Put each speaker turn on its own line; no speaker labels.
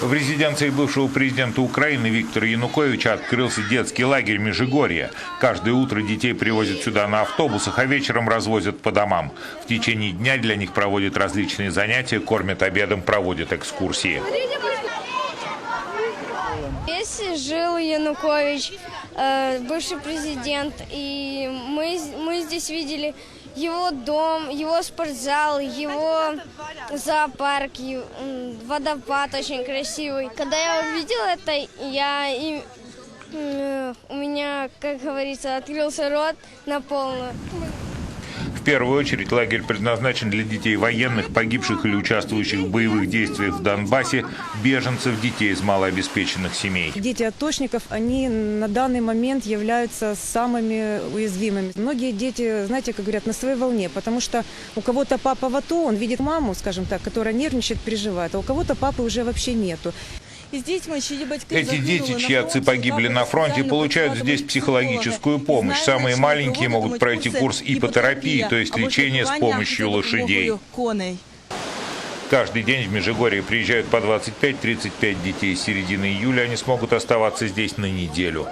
В резиденции бывшего президента Украины Виктора Януковича открылся детский лагерь Межигорье. Каждое утро детей привозят сюда на автобусах, а вечером развозят по домам. В течение дня для них проводят различные занятия, кормят обедом, проводят экскурсии.
Здесь жил Янукович, э, бывший президент, и мы, мы здесь видели его дом, его спортзал, его зоопарк, водопад очень красивый. Когда я увидела это, я и, м, у меня, как говорится, открылся рот на полную.
Первую очередь лагерь предназначен для детей военных, погибших или участвующих в боевых действиях в Донбассе, беженцев, детей из малообеспеченных семей.
Дети отточников, они на данный момент являются самыми уязвимыми. Многие дети, знаете, как говорят, на своей волне, потому что у кого-то папа в АТО, он видит маму, скажем так, которая нервничает, переживает, а у кого-то папы уже вообще нету.
Эти дети, чьи отцы погибли на фронте, получают здесь психологическую помощь. Самые маленькие могут пройти курс ипотерапии, то есть лечение с помощью лошадей. Каждый день в Межигорье приезжают по 25-35 детей. С середины июля они смогут оставаться здесь на неделю.